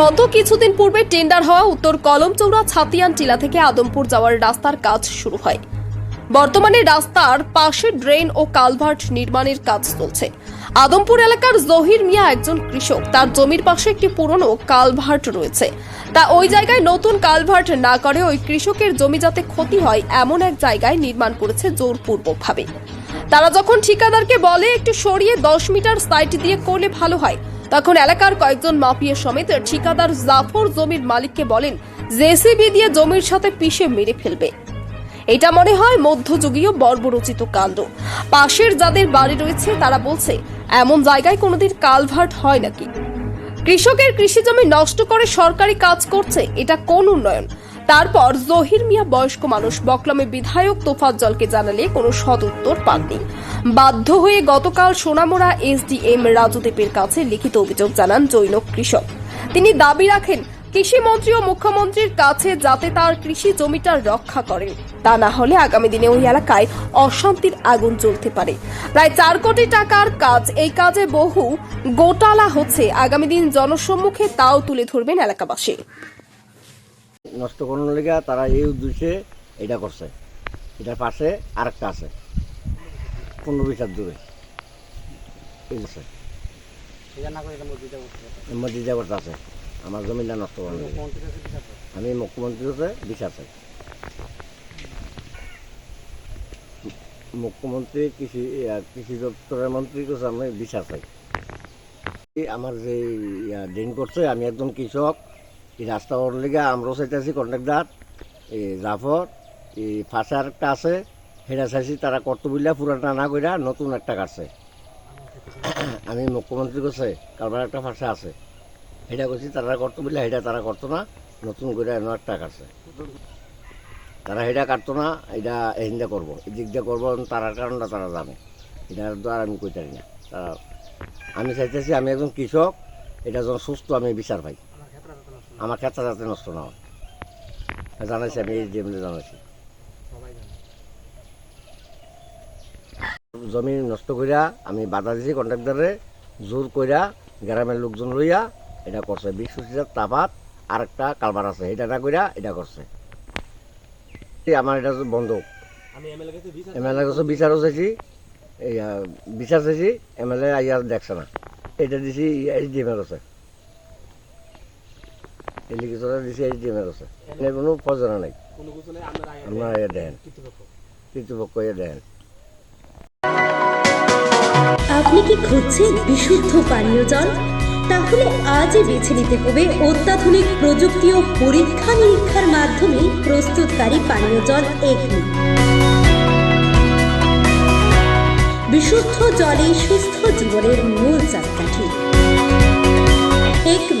গত কিছুদিন পূর্বে টেন্ডার হওয়া উত্তর কলমচৌড়া ছাতিয়ান টিলা থেকে আদমপুর যাওয়ার রাস্তার কাজ শুরু হয়। বর্তমানে রাস্তার পাশে ড্রেন ও কালভার্ট নির্মাণের কাজ চলছে। আদমপুর এলাকার জহির মিয়া একজন কৃষক। তার জমির পাশে একটি পুরনো কালভার্ট রয়েছে। তা ওই জায়গায় নতুন কালভার্ট না করে ওই কৃষকের জমি যাতে ক্ষতি হয়, এমন এক জায়গায় নির্মাণ করেছে জোরপূর্বকভাবে। তারা যখন ঠিকাদারকে বলে, একটু সরিয়ে দশ মিটার সাইট দিয়ে করলে ভালো হয়। তখন এলাকার কয়েকজন মাপিয়া সমেত ঠিকাদার জাফর জমির মালিককে বলেন, জেসিবি দিয়ে জমির সাথে পিষে মেরে ফেলবে। এটা মনে হয় মধ্যযুগীয় বর্বরচিত কাণ্ড। পাশের যাদের বাড়ি রয়েছে, তারা বলছে, এমন জায়গায় কোনোদিন কালভার্ট হয় নাকি? কৃষকের কৃষি জমি নষ্ট করে সরকারি কাজ করছে, এটা কোন উন্নয়ন? তারপর জহির মিয়া বয়স্ক মানুষ বকলমে বিধায়ক তোফাজ্জলকে জানালে কোনো সদুত্তর পাননি। বাধ্য হয়ে গতকাল সোনামোড়া এসডিএম রাজুদেবের কাছে লিখিত অভিযোগ জানান জৈন কৃষক। তিনি দাবি রাখেন, কৃষিমন্ত্রী ও মুখ্যমন্ত্রীর কাছে যাতে তার কৃষি জমিটা রক্ষা করেন। তা না হলে আগামী দিনে ওই এলাকায় অশান্তির আগুন জ্বলতে পারে। প্রায় চার কোটি টাকার কাজ, এই কাজে বহু গোটালা হচ্ছে। আগামী দিন জনসম্মুখে তাও তুলে ধরবেন এলাকাবাসী। নষ্ট করানোর লেগে তারা এই উদ্দেশ্যে এটা করছে। এটার পাশে আরেকটা আছে। পনেরো বিশার দূরে। এই আছে মসজিদা করতে আছে। আমার জমিটা নষ্ট করানোর আমি মুখ্যমন্ত্রী হচ্ছে বিশ্বাস আছে। মুখ্যমন্ত্রী, কৃষি কৃষি দপ্তরের মন্ত্রী কাছে আমি বিশ্বাস এই আমার যে ড্রেন করছে, আমি একদম কৃষক। এই রাস্তা ওর লেগে আমরাও চাইতেছি কন্ট্রাক্টার এই জাফর, এই ফাঁসে আরেকটা আছে সেটা চাইছি তারা করতো বললে পুরাটা না কইরা নতুন একটা কাটছে। আমি মুখ্যমন্ত্রী কাছে, কারবার একটা ফাঁসে আছে। সেটা করছি তারা করতো বললে সেটা তারা করতো না, নতুন করে এনে একটা কাটছে। তারা এটা কাটতো না, এটা এহিন্দা করব। এদিক দিয়ে করব তারার কারণটা তারা জানে। এটা তো আর আমি কইতে না। তারা আমি চাইতেছি আমি একজন কৃষক, এটা যেন সুস্থ আমি বিচার পাই। আমার ক্ষেত্রে যাতে নষ্ট না হয়। জানাইছি আমি এই জমিতে জানাইছি। জমি নষ্ট কইরা আমি বাধা দিছি কন্ট্রাক্টরে জোর কইরা গ্রামের লোকজন লইয়া এটা করছে। বিশ হাজার তাপাত আর একটা কালবার আছে। এটা না কইরা এটা করছে। এই আমার এটা বন্ধক এমএলএ কাছে বিচারও চাইছি। বিচার চাইছি এমএলএ আইয়া দেখছে না। এটা দিছি এইচ ডি এমের আছে। দিছি এমের কোনো প্রয়োজন নাই। আপনারা ইয়ে দেন। কৃতপক্ষ। ইয়ে দেন। আপনি কি খুঁজছেন বিশুদ্ধ পানীয় জল? তাহলে আজই বেছে নিতে হবে অত্যাধুনিক প্রযুক্তি ও পরীক্ষা নিরীক্ষার মাধ্যমে প্রস্তুতকারী পানীয় জল এগনি। বিশুদ্ধ জলে সুস্থ জীবনের মূল চাকাঠি। একমি